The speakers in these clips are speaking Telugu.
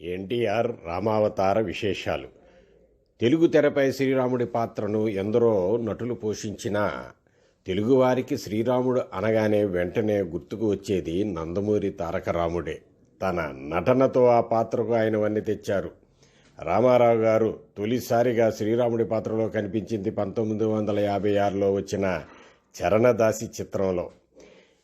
ఎన్టీఆర్ రామావతార విశేషాలు. తెలుగు తెరపై శ్రీరాముడి పాత్రను ఎందరో నటులు పోషించినా తెలుగువారికి శ్రీరాముడు అనగానే వెంటనే గుర్తుకు వచ్చేది నందమూరి తారక రాముడే తన నటనతో ఆ పాత్రకు ఆయనవన్నీ తెచ్చారు. రామారావు గారు తొలిసారిగా శ్రీరాముడి పాత్రలో కనిపించింది పంతొమ్మిది వందల యాభై ఆరులో వచ్చిన చరణదాసి చిత్రంలో.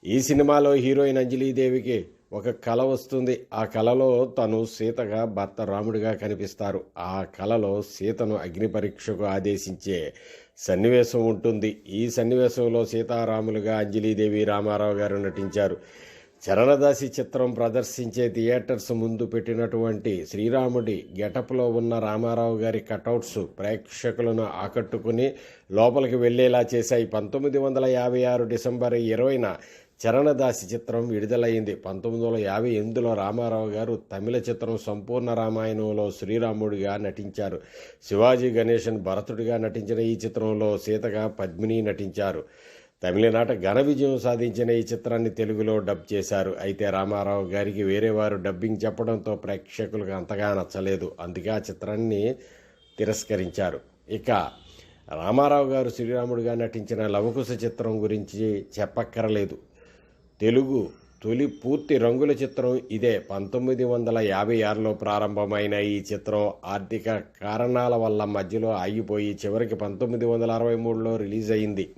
ఈ సినిమాలో హీరోయిన్ అంజలీదేవికి ఒక కళ వస్తుంది. ఆ కళలో తను సీతగా భర్త రాముడిగా కనిపిస్తారు. ఆ కళలో సీతను అగ్ని పరీక్షకు ఆదేశించే సన్నివేశం ఉంటుంది. ఈ సన్నివేశంలో సీతారాములుగా అంజలీదేవి రామారావు గారు నటించారు. చరణదాసి చిత్రం ప్రదర్శించే థియేటర్స్ ముందు పెట్టినటువంటి శ్రీరాముడి గెటప్లో ఉన్న రామారావు గారి కటౌట్స్ ప్రేక్షకులను ఆకట్టుకుని లోపలికి వెళ్ళేలా చేశాయి. పంతొమ్మిది వందల యాభై ఆరు డిసెంబర్ ఇరవైన చరణదాసి చిత్రం విడుదలైంది. పంతొమ్మిది వందల యాభై ఎనిమిదిలో రామారావు గారు తమిళ చిత్రం సంపూర్ణ రామాయణంలో శ్రీరాముడిగా నటించారు. శివాజీ గణేశన్ భరతుడిగా నటించిన ఈ చిత్రంలో సీతగా పద్మిని నటించారు. తమిళనాట ఘన విజయం సాధించిన ఈ చిత్రాన్ని తెలుగులో డబ్ చేశారు. అయితే రామారావు గారికి వేరే వారు డబ్బింగ్ చెప్పడంతో ప్రేక్షకులకు అంతగా నచ్చలేదు. అందుకే ఆ చిత్రాన్ని తిరస్కరించారు. ఇక రామారావు గారు శ్రీరాముడిగా నటించిన లవకుశ చిత్రం గురించి చెప్పక్కరలేదు. తెలుగు తొలి పూర్తి రంగుల చిత్రం ఇదే. పంతొమ్మిది వందల యాభై ఆరులో ప్రారంభమైన ఈ చిత్రం ఆర్థిక కారణాల వల్ల మధ్యలో ఆగిపోయి చివరికి పంతొమ్మిది వందల అరవై మూడులో రిలీజ్ అయింది.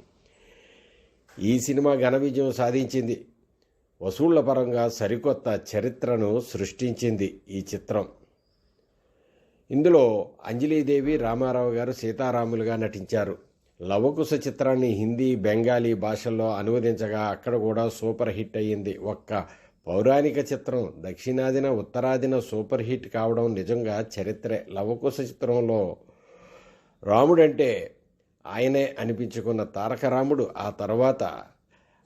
ఈ సినిమా ఘన విజయం సాధించింది. వసూళ్ళ పరంగా సరికొత్త చరిత్రను సృష్టించింది ఈ చిత్రం. ఇందులో అంజలీదేవి రామారావు గారు సీతారాములుగా నటించారు. లవకుశ చిత్రాన్ని హిందీ బెంగాలీ భాషల్లో అనువదించగా అక్కడ కూడా సూపర్ హిట్ అయ్యింది. ఒక్క పౌరాణిక చిత్రం దక్షిణాదిన ఉత్తరాదిన సూపర్ హిట్ కావడం నిజంగా చరిత్రే. లవకుశ చిత్రంలో రాముడంటే ఆయనే అనిపించుకున్న తారక రాముడు. ఆ తర్వాత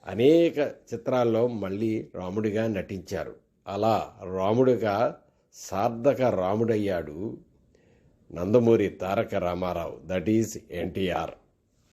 అనేక చిత్రాల్లో మళ్ళీ రాముడిగా నటించారు. అలా రాముడిగా సార్థక రాముడయ్యాడు Nandamuri Taraka Rama Rao. That is NTR.